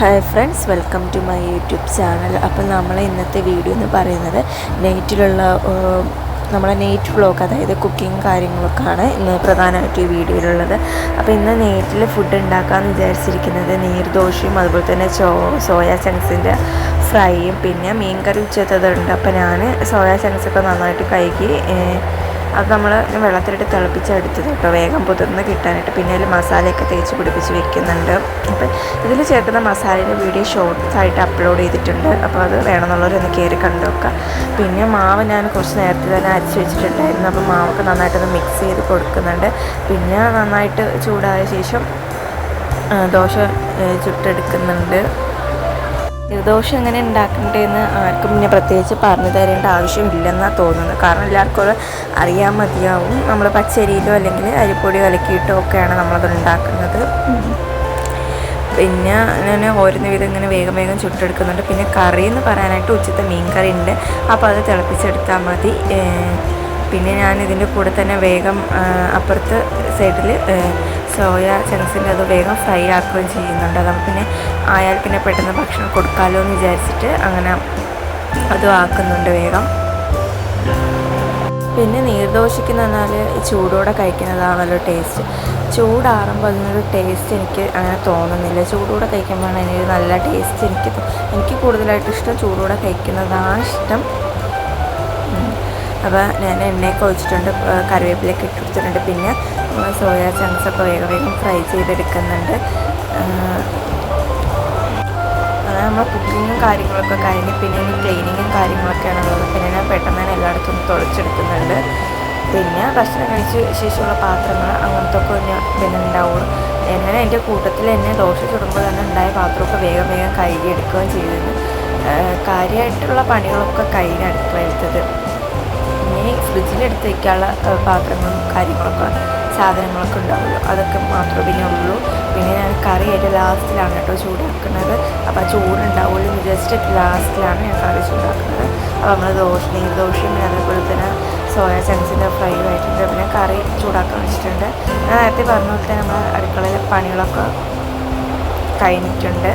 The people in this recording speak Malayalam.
Hi friends welcome to my YouTube channel അപ്പോൾ നമ്മൾ ഇന്നത്തെ വീഡിയോ എന്ന് പറയുന്നത് നൈറ്റിലുള്ള നമ്മളെ നെയ്റ്റ് വ്ളോഗ് അതായത് കുക്കിംഗ് കാര്യങ്ങളൊക്കെയാണ് ഇന്ന് പ്രധാനമായിട്ട് ഈ വീഡിയോയിലുള്ളത്. അപ്പോൾ ഇന്ന് നെയ്റ്റിൽ ഫുഡ് ഉണ്ടാക്കാമെന്ന് വിചാരിച്ചിരിക്കുന്നത് നീർദോശയും അതുപോലെ തന്നെ ചോ സോയാ ചങ്ക്സിന്റെ ഫ്രൈയും പിന്നെ മീൻ കറി ഉച്ചത്തതുണ്ട്. അപ്പോൾ ഞാൻ സോയാ ചങ്ക്സൊക്കെ നന്നായിട്ട് കഴുകി അത് നമ്മൾ വെള്ളത്തിലിട്ട് തിളപ്പിച്ചെടുത്തത് കേട്ടോ. വേഗം പുതിർന്ന് കിട്ടാനായിട്ട്. പിന്നെ അതിൽ മസാലയൊക്കെ തേച്ച് പിടിപ്പിച്ച് വെക്കുന്നുണ്ട്. അപ്പം ഇതിൽ ചേർക്കുന്ന മസാലയുടെ വീഡിയോ ഷോർട്സ് ആയിട്ട് അപ്ലോഡ് ചെയ്തിട്ടുണ്ട്. അപ്പോൾ അത് വേണമെന്നുള്ളവരൊന്ന് കയറി കണ്ടു നോക്കുക പിന്നെ മാവ് ഞാൻ കുറച്ച് നേരത്തെ തന്നെ അരച്ച് വെച്ചിട്ടുണ്ടായിരുന്നു. അപ്പോൾ മാവൊക്കെ നന്നായിട്ടൊന്ന് മിക്സ് ചെയ്ത് കൊടുക്കുന്നുണ്ട്. പിന്നെ നന്നായിട്ട് ചൂടായ ശേഷം ദോശ ചുട്ടെടുക്കുന്നുണ്ട്. ദോശ എങ്ങനെ ഉണ്ടാക്കണ്ടേന്ന് ആർക്കും പിന്നെ പ്രത്യേകിച്ച് പറഞ്ഞു തരേണ്ട ആവശ്യമില്ലെന്നാണ് തോന്നുന്നത്. കാരണം എല്ലാവർക്കും അറിയാൻ മതിയാവും. നമ്മൾ പച്ചരിയിലോ അല്ലെങ്കിൽ അരിപ്പൊടി കലക്കിയിട്ടോ ഒക്കെയാണ് നമ്മളത് ഉണ്ടാക്കുന്നത്. പിന്നെ ഞാൻ ഓരോന്ന് വിധം ഇങ്ങനെ വേഗം വേഗം ചുട്ടെടുക്കുന്നുണ്ട്. പിന്നെ കറി എന്ന് പറയാനായിട്ട് ഉച്ചത്തെ മീൻ കറി ഉണ്ട് അപ്പോൾ അത് തിളപ്പിച്ചെടുത്താൽ മതി. പിന്നെ ഞാൻ ഇതിന്റെ കൂടെ തന്നെ വേഗം അപ്പുറത്ത് സൈഡിൽ സോയ ചെങ്സിന്റെ അത് വേഗം ഫ്രൈ ആക്കുകയും ചെയ്യുന്നുണ്ട്. അത് പിന്നെ ആയാൽ പിന്നെ പെട്ടെന്ന് ഭക്ഷണം കൊടുക്കാമല്ലോ എന്ന് വിചാരിച്ചിട്ട് അങ്ങനെ അതും ആക്കുന്നുണ്ട് വേഗം. പിന്നെ നീർദോശയ്ക്ക് എന്ന് പറഞ്ഞാൽ ചൂടോടെ കഴിക്കുന്നതാണല്ലോ ടേസ്റ്റ് ചൂടാറുമ്പോൾ അതിനൊരു ടേസ്റ്റ് എനിക്ക് അങ്ങനെ തോന്നുന്നില്ല. ചൂടോടെ കഴിക്കുമ്പോഴാണ് അതിനൊരു നല്ല ടേസ്റ്റ് എനിക്ക് എനിക്ക് കൂടുതലായിട്ട് ഇഷ്ടം ചൂടോടെ കഴിക്കുന്നതാണ് ഇഷ്ടം. അപ്പോൾ ഞാൻ എണ്ണയൊക്കെ ഒഴിച്ചിട്ടുണ്ട് കറിവേപ്പിലൊക്കെ ഇട്ട് കൊടുത്തിട്ടുണ്ട്. പിന്നെ സോയ ചങ്ക്സൊക്കെ വേഗം വേഗം ഫ്രൈ ചെയ്തെടുക്കുന്നുണ്ട്. നമ്മൾ കുക്കിങ്ങും കാര്യങ്ങളൊക്കെ കഴിഞ്ഞ് പിന്നെ ഇനി ക്ലീനിങ്ങും കാര്യങ്ങളൊക്കെയാണ് ഉള്ളത്. പിന്നെ ഞാൻ പെട്ടെന്ന് തന്നെ എല്ലായിടത്തും തുളച്ചെടുക്കുന്നുണ്ട് പിന്നെ ഭക്ഷണം കഴിച്ച് ശേഷമുള്ള പാത്രങ്ങൾ അങ്ങനത്തെ ഒക്കെ പിന്നെ ഉണ്ടാവുള്ളൂ. എങ്ങനെ എന്റെ കൂട്ടത്തിൽ എന്നെ ദോശ ചുടുമ്പോൾ തന്നെ ഉണ്ടായ പാത്രമൊക്കെ വേഗം വേഗം കഴുകിയെടുക്കുകയും ചെയ്തത് കാര്യമായിട്ടുള്ള പണികളൊക്കെ കഴിഞ്ഞ് അടുക്കളയിലത്തത് ഇനി ഫ്രിഡ്ജിലെടുത്ത് വയ്ക്കാനുള്ള പാത്രങ്ങളും കാര്യങ്ങളൊക്കെ സാധനങ്ങളൊക്കെ ഉണ്ടാവുമല്ലോ അതൊക്കെ മാത്രമേ ഉള്ളൂ. പിന്നെ ഞാൻ കറി ആയിട്ട് ലാസ്റ്റിലാണ് കേട്ടോ ചൂടാക്കുന്നത്. അപ്പോൾ ആ ചൂടുണ്ടാവുള്ളൂ ജസ്റ്റ് ലാസ്റ്റിലാണ് ഞാൻ കറി ചൂടാക്കുന്നത്. അപ്പോൾ നമ്മൾ ദോശ നീർ ദോശയും അതേപോലെ തന്നെ സോയ ചങ്ക്സിന്റെ ഫ്രൈ ആയിട്ടുണ്ട്. പിന്നെ കറി ചൂടാക്കാൻ വെച്ചിട്ടുണ്ട്. ഞാൻ നേരത്തെ പറഞ്ഞ പോലെ തന്നെ നമ്മൾ അടുക്കളയിലെ പണികളൊക്കെ കഴിഞ്ഞിട്ടുണ്ട്.